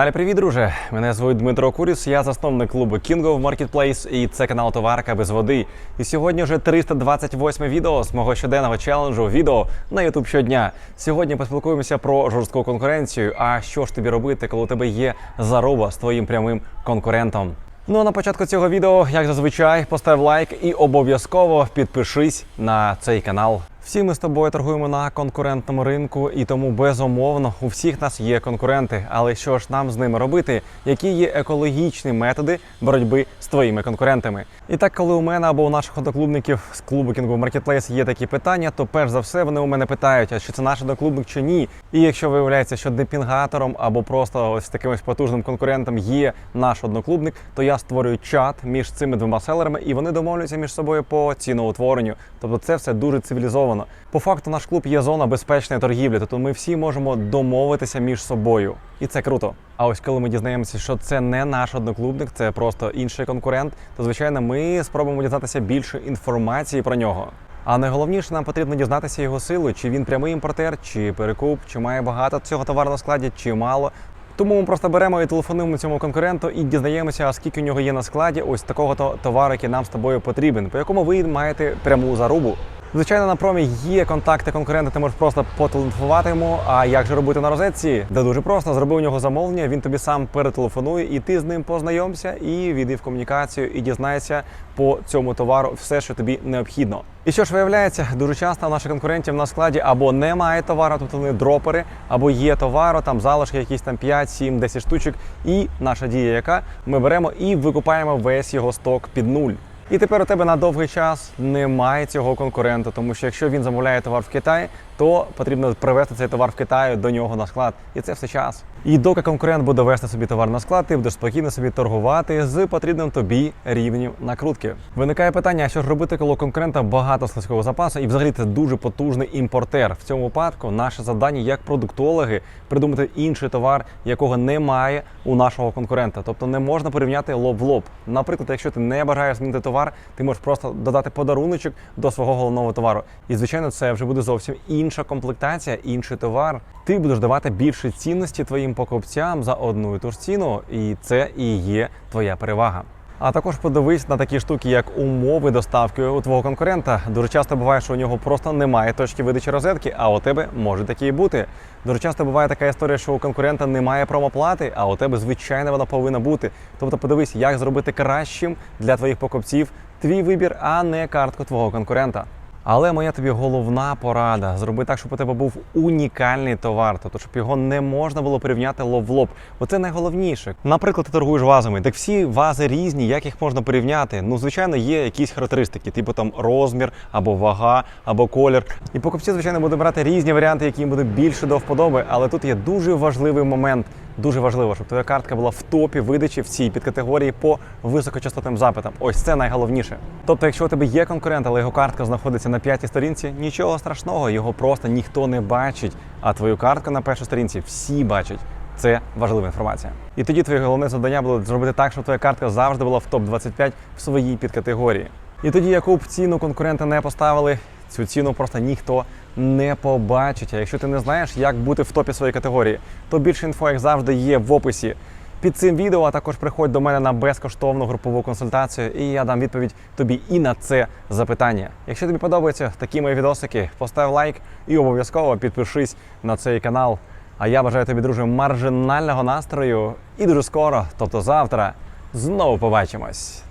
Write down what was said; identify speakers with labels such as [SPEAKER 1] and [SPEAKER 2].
[SPEAKER 1] каналі Привіт, друже! Мене звуть Дмитро Куріс, я засновник клубу King of Marketplace і це канал Товарка без води. І сьогодні вже 328 відео з мого щоденного челенджу відео на YouTube щодня. Сьогодні поспілкуємося про жорстку конкуренцію. А що ж тобі робити, коли у тебе є заруба з твоїм прямим конкурентом? Ну а на початку цього відео, як зазвичай, постав лайк і обов'язково підпишись на цей канал. Всі ми з тобою торгуємо на конкурентному ринку, і тому безумовно у всіх нас є конкуренти. Але що ж нам з ними робити? Які є екологічні методи боротьби з твоїми конкурентами? І так, коли у мене або у наших одноклубників з клубу of Marketplace є такі питання, то перш за все вони у мене питають, а чи це наш одноклубник чи ні. І якщо виявляється, що депінгатором або просто ось таким ось потужним конкурентом є наш одноклубник, то я створюю чат між цими двома селерами, і вони домовляються між собою по ціноутворенню. Тобто це все дуже цивілізовано. По факту, наш клуб є зона безпечної торгівлі, тобто ми всі можемо домовитися між собою, і це круто. А ось коли ми дізнаємося, що це не наш одноклубник, це просто інший конкурент, то звичайно ми спробуємо дізнатися більше інформації про нього. А найголовніше нам потрібно дізнатися його силу, чи він прямий імпортер, чи перекуп, чи має багато цього товару на складі, чи мало. Тому ми просто беремо і телефонуємо цьому конкуренту і дізнаємося, скільки у нього є на складі ось такого то товару, який нам з тобою потрібен, по якому ви маєте пряму зарубу. Звичайно, на промі є контакти конкурента, ти можеш просто потелефонувати йому. А як же робити на розетці? Да дуже просто зроби у нього замовлення, він тобі сам перетелефонує, і ти з ним познайомся і війди в комунікацію і дізнайся по цьому товару все, що тобі необхідно. І що ж виявляється, дуже часто у наших конкурентів на складі або немає товару, тобто вони дропери, або є товару, там залишки якісь там 5, 7, 10 штучок. І наша дія, яка ми беремо і викупаємо весь його сток під нуль. І тепер у тебе на довгий час немає цього конкурента, тому що якщо він замовляє товар в Китаї, то потрібно привезти цей товар в Китай до нього на склад, і це все час. І доки конкурент буде вести собі товар на склад, ти будеш спокійно собі торгувати з потрібним тобі рівнем накрутки. Виникає питання, що ж робити, коли у конкурента багато складського запасу, і взагалі це дуже потужний імпортер. В цьому випадку наше завдання як продуктологи придумати інший товар, якого немає у нашого конкурента. Тобто не можна порівняти лоб в лоб. Наприклад, якщо ти не бажаєш змінити товар, ти можеш просто додати подаруночок до свого головного товару. І звичайно, це вже буде зовсім інша комплектація, інший товар. Ти будеш давати більше цінності твоїм покупцям за одну і ту ж ціну, і це і є твоя перевага. А також подивись на такі штуки, як умови доставки у твого конкурента. Дуже часто буває, що у нього просто немає точки видачі розетки, а у тебе може такі і бути. Дуже часто буває така історія, що у конкурента немає промоплати, а у тебе звичайно вона повинна бути. Тобто, подивись, як зробити кращим для твоїх покупців твій вибір, а не картку твого конкурента. Але моя тобі головна порада зроби так, щоб у тебе був унікальний товар, тобто щоб його не можна було порівняти лоб в лоб. Оце найголовніше. Наприклад, ти торгуєш вазами, так всі вази різні, як їх можна порівняти? Ну, звичайно, є якісь характеристики, типу там розмір, або вага, або колір. І покупці, звичайно, будуть брати різні варіанти, які їм будуть більше до вподоби. Але тут є дуже важливий момент. Дуже важливо, щоб твоя картка була в топі видачі в цій підкатегорії по високочастотним запитам. Ось це найголовніше. Тобто, якщо у тебе є конкурент, але його картка знаходиться на п'ятій сторінці, нічого страшного, його просто ніхто не бачить. А твою картку на першій сторінці всі бачать. Це важлива інформація. І тоді твоє головне завдання було зробити так, щоб твоя картка завжди була в топ 25 в своїй підкатегорії. І тоді, яку б ціну конкуренти не поставили, цю ціну просто ніхто не побачить. А якщо ти не знаєш, як бути в топі своєї категорії, то більше інфо, як завжди, є в описі. Під цим відео а також приходь до мене на безкоштовну групову консультацію, і я дам відповідь тобі і на це запитання. Якщо тобі подобаються такі мої відосики, постав лайк і обов'язково підпишись на цей канал. А я бажаю тобі, друже, маржинального настрою і дуже скоро, тобто завтра, знову побачимось.